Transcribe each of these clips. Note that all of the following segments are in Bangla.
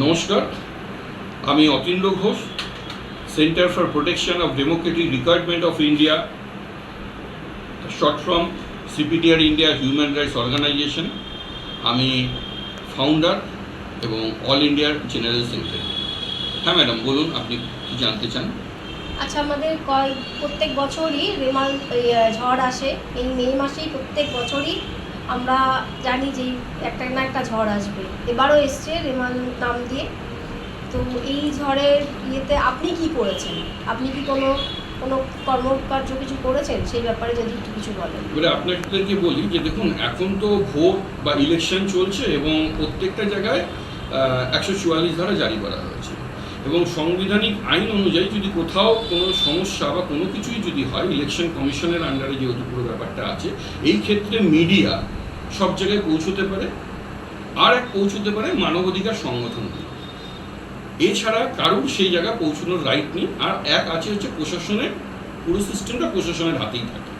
নমস্কার। আমি Atindra Ghosh centre for protection of democratic requirement of India short form CPDR India human rights organisation আমি ফাউন্ডার এবং অল ইন্ডিয়ার জেনারেল সেক্রেটারি হ্যাঁ ম্যাডাম বলুন আপনি কি জানতে চান? আচ্ছা আমাদের প্রত্যেক বছরই রেমাল এই, ঝড় আসে। এই মে মাসেই প্রত্যেক বছরই আমরা জানি যে একটা না একটা ঝড় আসবে। এবারও এসছে রেমান নাম দিয়ে। তো এই ঝড়ের ইয়েতে আপনি কি করেছেন? আপনি কি কোনো কোনো কর্মকার্য কিছু করেছেন? সেই ব্যাপারে যদি একটু কিছু বলেন। এবারে বলি যে দেখুন, এখন তো ভোট বা ইলেকশন চলছে এবং প্রত্যেকটা জায়গায় একশো চুয়াল্লিশ ধারা জারি করা হয়েছে। এবং সাংবিধানিক আইন অনুযায়ী যদি কোথাও কোনো সমস্যা বা কোনো কিছুই যদি হয় ইলেকশন কমিশনের আন্ডারে যেহেতু পুরো ব্যাপারটা আছে, এই ক্ষেত্রে মিডিয়া সব জায়গায় পৌঁছতে পারে, আর এক পৌঁছতে পারে মানবাধিকার সংগঠনগুলো এছাড়া কারোর সেই জায়গায় পৌঁছানোর রাইট নেই, আর এক আছে হচ্ছে প্রশাসনের, পুরো সিস্টেমটা প্রশাসনের হাতেই থাকে।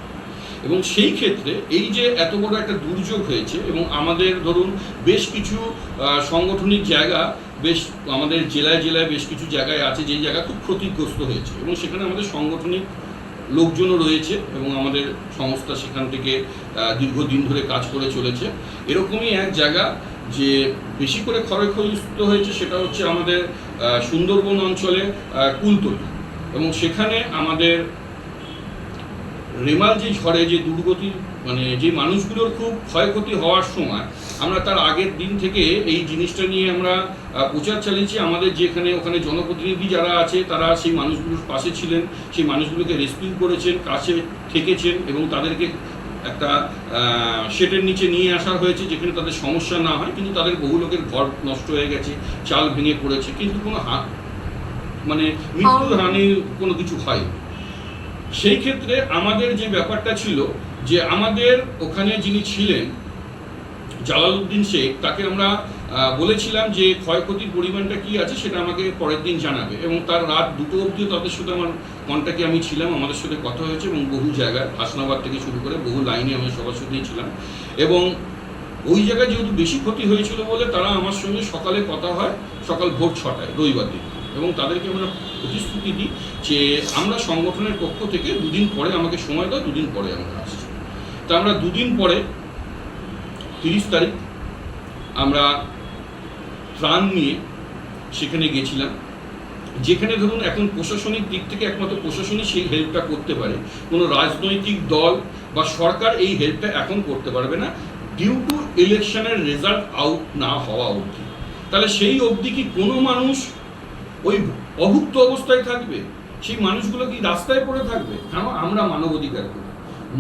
এবং সেই ক্ষেত্রে এই যে এত বড় একটা দুর্যোগ হয়েছে, এবং আমাদের ধরুন বেশ কিছু সাংগঠনিক জায়গা, বেশ আমাদের জেলায় জেলায় বেশ কিছু জায়গায় আছে, যেই জায়গা খুব ক্ষতিগ্রস্ত হয়েছে। এবং সেখানে আমাদের সাংগঠনিক লোকজনও রয়েছে এবং আমাদের সংস্থা সেখান থেকে দীর্ঘদিন ধরে কাজ করে চলেছে। এরকমই এক জায়গা যে বেশি করে ক্ষয়ক্ষতিগ্রস্ত হয়েছে সেটা হচ্ছে আমাদের সুন্দরবন অঞ্চলে কুলতলি। এবং সেখানে আমাদের রেমাল যে ঝড়ে যে দুর্গতি মানে যে মানুষগুলোর খুব ক্ষয়ক্ষতি হওয়ার সময় আমরা তার আগের দিন থেকে এই জিনিসটা নিয়ে আমরা প্রচার চালিয়েছি। আমাদের যেখানে ওখানে জনপ্রতিনিধি যারা আছে তারা সেই মানুষগুলোর পাশে ছিলেন সেই মানুষগুলোকে রেস্কিউ করেছেন কাছে থেকেছেন এবং তাদেরকে একটা শেটের নিচে নিয়ে আসা হয়েছে যেখানে তাদের সমস্যা না হয় কিন্তু তাদের বহু লোকের ঘর নষ্ট হয়ে গেছে চাল ভেঙে পড়েছে কিন্তু কোনো হা- মানে মৃত্যু হানি কোনো কিছু হয় সেই ক্ষেত্রে আমাদের যে ব্যাপারটা ছিল যে আমাদের ওখানে যিনি ছিলেন, জালালউদ্দিন শেখ, তাকে আমরা বলেছিলাম যে ক্ষয়ক্ষতির পরিমাণটা কি আছে সেটা আমাকে পরের দিন জানাবে। এবং তার রাত দুটো অবধিও তাদের সাথে আমার কন্ট্যাক্টে আমি ছিলাম, আমাদের সাথে কথা হয়েছে এবং বহু জায়গায়, হাসনাবাদ থেকে শুরু করে বহু লাইনে আমি সবার সাথেই ছিলাম। এবং ওই জায়গায় যেহেতু বেশি ক্ষতি হয়েছিল বলে তারা আমার সঙ্গে সকালে কথা হয়, সকাল ভোর ছটায়, রবিবার দিন। এবং তাদেরকে আমরা প্রতিশ্রুতি দিই যে আমরা সংগঠনের পক্ষ থেকে দুদিন পরে আমাকে সময় দাও, দুদিন পরে আমরা আসছি। তা আমরা দুদিন পরে তিরিশ তারিখ আমরা ত্রাণ নিয়ে সেখানে গেছিলাম। যেখানে ধরুন এখন প্রশাসনিক দিক থেকে একমাত্র প্রশাসনই সেই হেল্পটা করতে পারে। কোনো রাজনৈতিক দল বা সরকার এই হেল্পটা এখন করতে পারবে না। ডিউ টু ইলেকশনের রেজাল্ট আউট না হওয়া অবধি। তাহলে সেই অবধি কি কোনো মানুষ ওই অভুক্ত অবস্থায় থাকবে, সেই মানুষগুলো কি রাস্তায় পড়ে থাকবে? কেন? আমরা মানবাধিকার করি।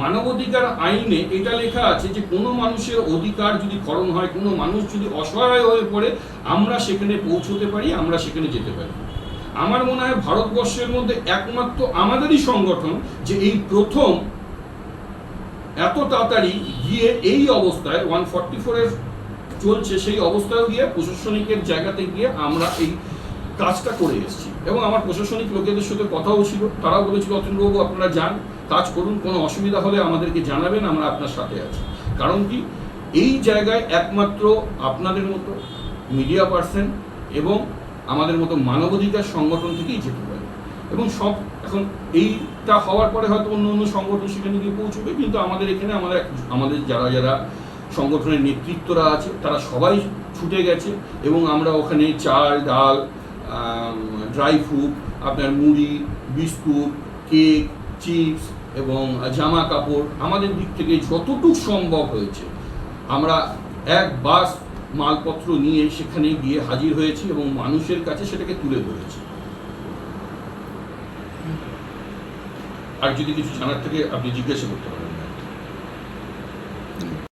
মানবাধিকার আইনে এটা লেখা আছে যে কোনো মানুষের অধিকার যদি খরণ হয়, কোনো মানুষ যদি অসহায় হয়ে পড়ে, আমরা সেখানে পৌঁছতে পারি, আমরা সেখানে যেতে পারি। আমার মনে হয় ভারতবর্ষের মধ্যে একমাত্র আমাদেরই সংগঠন যে এই প্রথম এত তাড়াতাড়ি গিয়ে এই অবস্থায় ওয়ান ফর্টি ফোরের চলছে, সেই অবস্থায় গিয়ে প্রশাসনিকের জায়গাতে গিয়ে আমরা এই কাজটা করে এসেছি। এবং আমার প্রশাসনিক লোকেদের সাথে কথাও ছিল। তারাও বলেছিল অতীন্দ্রবাবু আপনারা যান, কাজ করুন, কোনো অসুবিধা হলে আমাদেরকে জানাবেন, আমরা আপনার সাথে আছি। কারণ কি? এই জায়গায় একমাত্র আপনাদের মতো মিডিয়া পার্সন এবং আমাদের মতো মানবাধিকার সংগঠন থেকেই যেতে পারে। এবং সব এখন এইটা হওয়ার পরে হয়তো অন্য অন্য সংগঠন সেখানে গিয়ে পৌঁছবে, কিন্তু আমাদের এখানে আমাদের আমাদের যারা যারা সংগঠনের নেতৃত্বরা আছে, তারা সবাই ছুটে গেছে এবং আমরা ওখানে চাল, ডাল ড্রাই ফ্রুট আপনার মুড়ি, বিস্কুট, কেক, চিপস এবং জামা কাপড় আমাদের দিক থেকে যতটুকু সম্ভব হয়েছে। আমরা এক বাস মালপত্র নিয়ে সেখানে গিয়ে হাজির হয়েছি এবং মানুষের কাছে সেটাকে তুলে ধরেছি। আর যদি কিছু জানার থেকে, আপনি জিজ্ঞাসা করতে পারেন।